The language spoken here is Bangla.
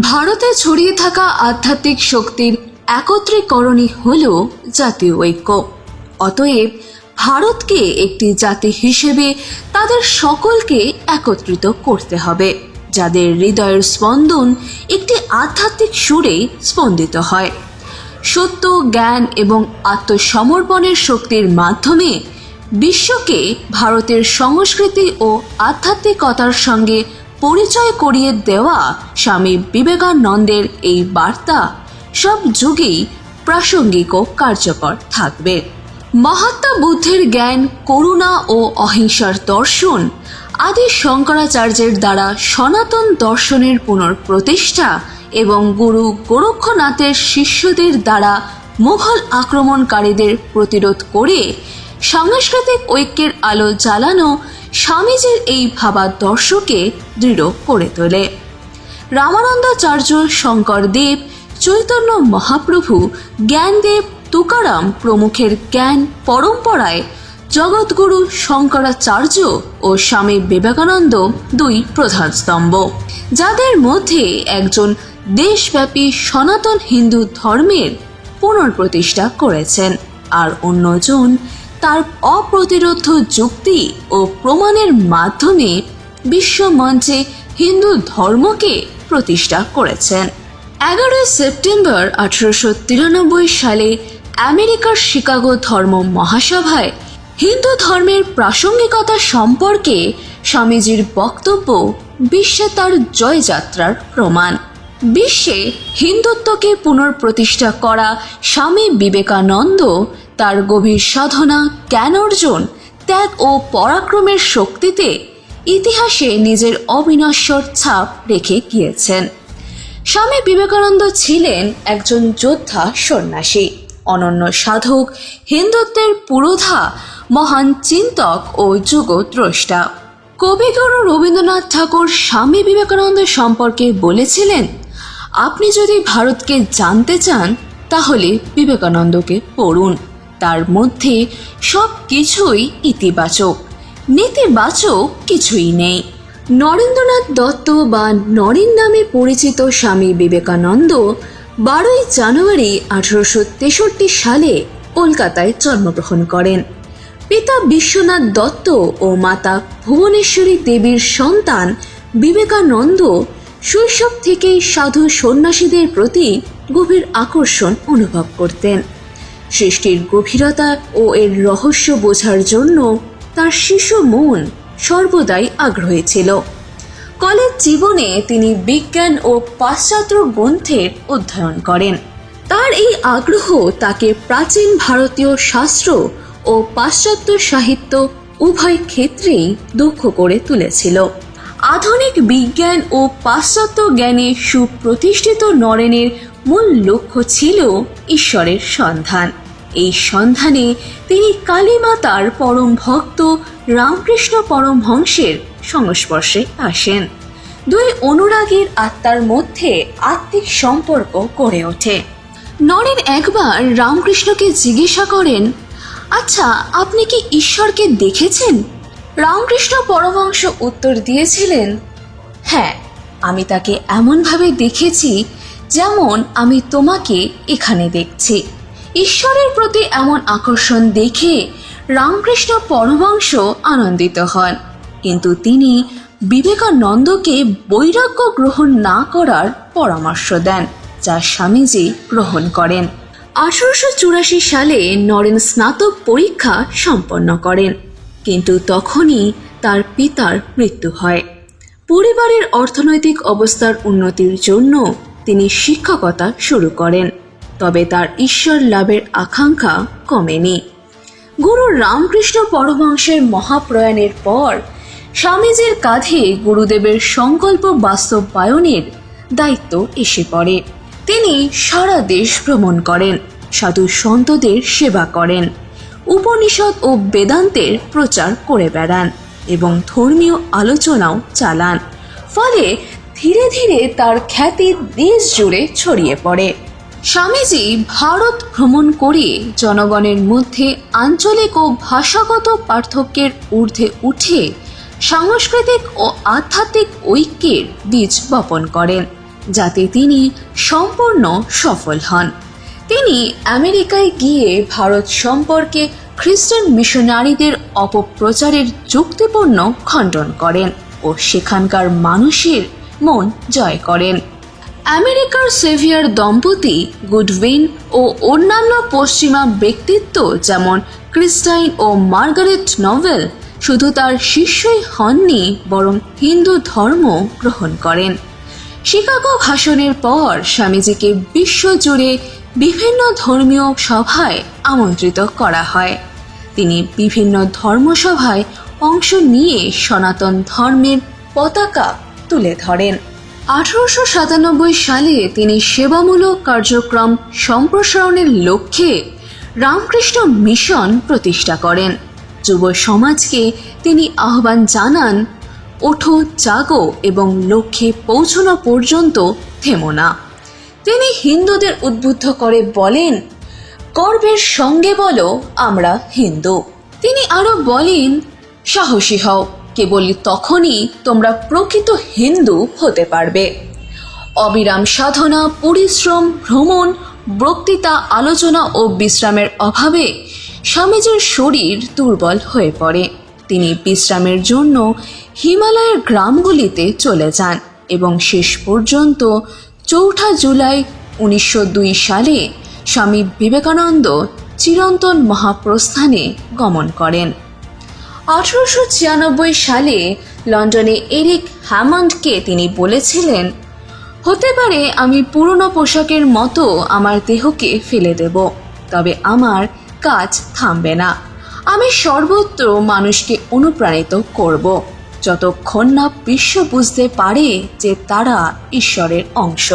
ভারতে ছড়িয়ে থাকা আধ্যাত্মিক শক্তির একত্রীকরণই হল জাতীয় ঐক্য। অতএব ভারতকে একটি জাতি হিসেবে তাদের সকলকে একত্রিত করতে হবে, যাদের হৃদয়ের স্পন্দন একটি আধ্যাত্মিক সুরে স্পন্দিত হয়। সত্য, জ্ঞান এবং আত্মসমর্পণের শক্তির মাধ্যমে বিশ্বকে ভারতের সংস্কৃতি ও আধ্যাত্মিকতার সঙ্গে পরিচয় করিয়ে দেওয়া স্বামী বিবেকানন্দের এই বার্তা সব যুগেই প্রাসঙ্গিক ও কার্যকর থাকবে। মহাত্মা বুদ্ধের জ্ঞান, করুণা ও অহিংসার দর্শন আদি শঙ্করাচার্যের দ্বারা সনাতন দর্শনের পুনঃপ্রতিষ্ঠা এবং গুরু গোরক্ষনাথের শিষ্যদের দ্বারা মুঘল আক্রমণকারীদের প্রতিরোধ করে সাংস্কৃতিক ঐক্যের আলো জ্বালানো স্বামীজির এই ভাবাদর্শকে দৃঢ় করে তোলে। রামানন্দাচার্য শঙ্করদেব চৈতন্য মহাপ্রভু, জ্ঞানদেব তুকারাম প্রমুখের জ্ঞান পরম্পরায় জগৎগুরু শঙ্করাচার্য ও স্বামী বিবেকানন্দ দুই প্রধান স্তম্ভ, যাদের মধ্যে একজন দেশব্যাপী সনাতন হিন্দু ধর্মের পুনর্প্রতিষ্ঠা করেছেন আর অন্যজন তার অপ্রতিরোধ যুক্তি ও প্রমাণের মাধ্যমে বিশ্বমঞ্চে হিন্দু ধর্মকে প্রতিষ্ঠা করেছেন। এগারোই সেপ্টেম্বর আঠারোশো তিরানব্বই সালে আমেরিকার শিকাগো ধর্ম মহাসভায় হিন্দু ধর্মের প্রাসঙ্গিকতা সম্পর্কে স্বামীজির বক্তব্য বিশ্বে তার জয়যাত্রার প্রমাণ। বিশ্বে হিন্দুত্বকে পুনঃপ্রতিষ্ঠা করা স্বামী বিবেকানন্দ তার গভীর সাধনা, জ্ঞান অর্জন, ত্যাগ ও পরাক্রমের শক্তিতে ইতিহাসে নিজের অবিনশ্বর ছাপ রেখে গিয়েছেন। স্বামী বিবেকানন্দ ছিলেন একজন যোদ্ধা সন্ন্যাসী, অনন্য সাধক, হিন্দুত্বের পুরোধা, মহান চিন্তক ও যুগদ্রষ্টা। কবিগুরু রবীন্দ্রনাথ ঠাকুর স্বামী বিবেকানন্দ সম্পর্কে বলেছিলেন, আপনি যদি ভারতকে জানতে চান, তাহলে বিবেকানন্দকে পড়ুন। তার মধ্যে সব কিছুই ইতিবাচক, নেতিবাচক কিছুই নেই। নরেন্দ্রনাথ দত্ত বা নরেন নামে পরিচিত স্বামী বিবেকানন্দ বারোই জানুয়ারি আঠারোশো তেষট্টি সালে কলকাতায় জন্মগ্রহণ করেন। পিতা বিশ্বনাথ দত্ত ও মাতা ভুবনেশ্বরী দেবীর সন্তান বিবেকানন্দ শৈশব থেকেই সাধু সন্ন্যাসীদের প্রতি গভীর আকর্ষণ অনুভব করতেন। সৃষ্টির গভীরতা ও এর রহস্য বোঝার জন্য তার শিশু মন সর্বদাই আগ্রহী ছিল। কলেজ জীবনে তিনি বিজ্ঞান ও পাশ্চাত্য গ্রন্থের অধ্যয়ন করেন। তার এই আগ্রহ তাকে প্রাচীন ভারতীয় শাস্ত্র ও পাশ্চাত্য সাহিত্য উভয় ক্ষেত্রেই দক্ষ করে তুলেছিল। আধুনিক বিজ্ঞান ও পাশ্চাত্য জ্ঞানে সুপ্রতিষ্ঠিত নরেনের মূল লক্ষ্য ছিল ঈশ্বরের সন্ধান। এই সন্ধানে তিনি কালীমাতার পরম ভক্ত রামকৃষ্ণ পরমহংসের সংস্পর্শে আসেন। দুই অনুরাগীর আত্মার মধ্যে আত্মিক সম্পর্ক গড়ে ওঠে। নরেন একবার রামকৃষ্ণকে জিজ্ঞাসা করেন আচ্ছা আপনি কি ঈশ্বরকে দেখেছেন? রামকৃষ্ণ পরমহংস উত্তর দিয়েছিলেন হ্যাঁ আমি তাকে এমনভাবে দেখেছি যেমন আমি তোমাকে এখানে দেখছি। ঈশ্বরের প্রতি এমন আকর্ষণ দেখে রামকৃষ্ণ পরমহংস আনন্দিত হন। কিন্তু তিনি বিবেকানন্দকে বৈরাগ্য গ্রহণ না করার পরামর্শ দেন, যা স্বামীজি গ্রহণ করেন। আঠারোশো চুরাশি সালে নরেন স্নাতক পরীক্ষা সম্পন্ন করেন। কিন্তু তখনই তার পিতার মৃত্যু হয়। পরিবারের অর্থনৈতিক অবস্থার উন্নতির জন্য তিনি শিক্ষকতা শুরু করেন, তবে তার ঈশ্বর লাভের আকাঙ্ক্ষা কমেনি। গুরু রামকৃষ্ণ পরমহংসের মহাপ্রয়াণের পর স্বামীজির কাঁধে গুরুদেবের সংকল্প বাস্তবায়নের দায়িত্ব এসে পড়ে। তিনি সারা দেশ ভ্রমণ করেন, সাধু সন্তদের সেবা করেন। উপনিষদ ও বেদান্তের প্রচার করে বেড়ান এবং ধর্মীয় আলোচনাও চালান। ফলে ধীরে ধীরে তার খ্যাতি দেশ জুড়ে ছড়িয়ে পড়ে। স্বামীজি ভারত ভ্রমণ করে জনগণের মধ্যে আঞ্চলিক ও ভাষাগত পার্থক্যের ঊর্ধ্বে উঠে সাংস্কৃতিক ও আধ্যাত্মিক ঐক্যের বীজ বপন করেন, যাতে তিনি সম্পূর্ণ সফল হন। তিনি আমেরিকায় গিয়ে ভারত সম্পর্কে খ্রিস্টান মিশনারিদের অপপ্রচারের যুক্তিপূর্ণ খণ্ডন করেন ও সেখানকার মানুষের মন জয় করেন। আমেরিকার সেভিয়ার দম্পতি গুডউইন ও অন্যান্য পশ্চিমা ব্যক্তিত্ব যেমন ক্রিস্টাইন ও মার্গারেট নভেল শুধু তার শিষ্যই হননি, বরং হিন্দু ধর্ম গ্রহণ করেন। শিকাগো ভাষণের পর স্বামীজিকে বিশ্বজুড়ে বিভিন্ন ধর্মীয় সভায় আমন্ত্রিত করা হয়। তিনি বিভিন্ন ধর্মসভায় অংশ নিয়ে সনাতন ধর্মের পতাকা তুলে ধরেন। আঠারোশো সাতানব্বই সালে তিনি সেবামূলক কার্যক্রম সম্প্রসারণের লক্ষ্যে রামকৃষ্ণ মিশন প্রতিষ্ঠা করেন। যুব সমাজকে তিনি আহ্বান জানান, ওঠো, জাগো এবং লক্ষ্যে পৌঁছানো পর্যন্ত থেমো না। তিনি হিন্দুদের উদ্বুদ্ধ করে বলেন, গর্বের সঙ্গে বলো, আমরা হিন্দু। তিনি আরও বলেন, সাহসী হও, কেবল তখনই তোমরা প্রকৃত হিন্দু হতে পারবে। অবিরাম সাধনা, পরিশ্রম, ভ্রমণ, বক্তৃতা, আলোচনা ও বিশ্রামের অভাবে স্বামীজির শরীর দুর্বল হয়ে পড়ে। তিনি বিশ্রামের জন্য হিমালয়ের গ্রামগুলিতে চলে যান এবং শেষ পর্যন্ত চৌঠা জুলাই উনিশশো দুই সালে স্বামী বিবেকানন্দ চিরন্তন মহাপ্রস্থানে গমন করেন। আঠারোশো ছিয়ানব্বই সালে লন্ডনে এরিক হ্যামন্ডকে তিনি বলেছিলেন, হতে পারে আমি পুরনো পোশাকের মতো আমার দেহকে ফেলে দেব, তবে আমার কাজ থামবে না। আমি সর্বত্র মানুষকে অনুপ্রাণিত করব। যতক্ষণ না বিশ্ব বুঝতে পারে যে তারা ঈশ্বরের অংশ।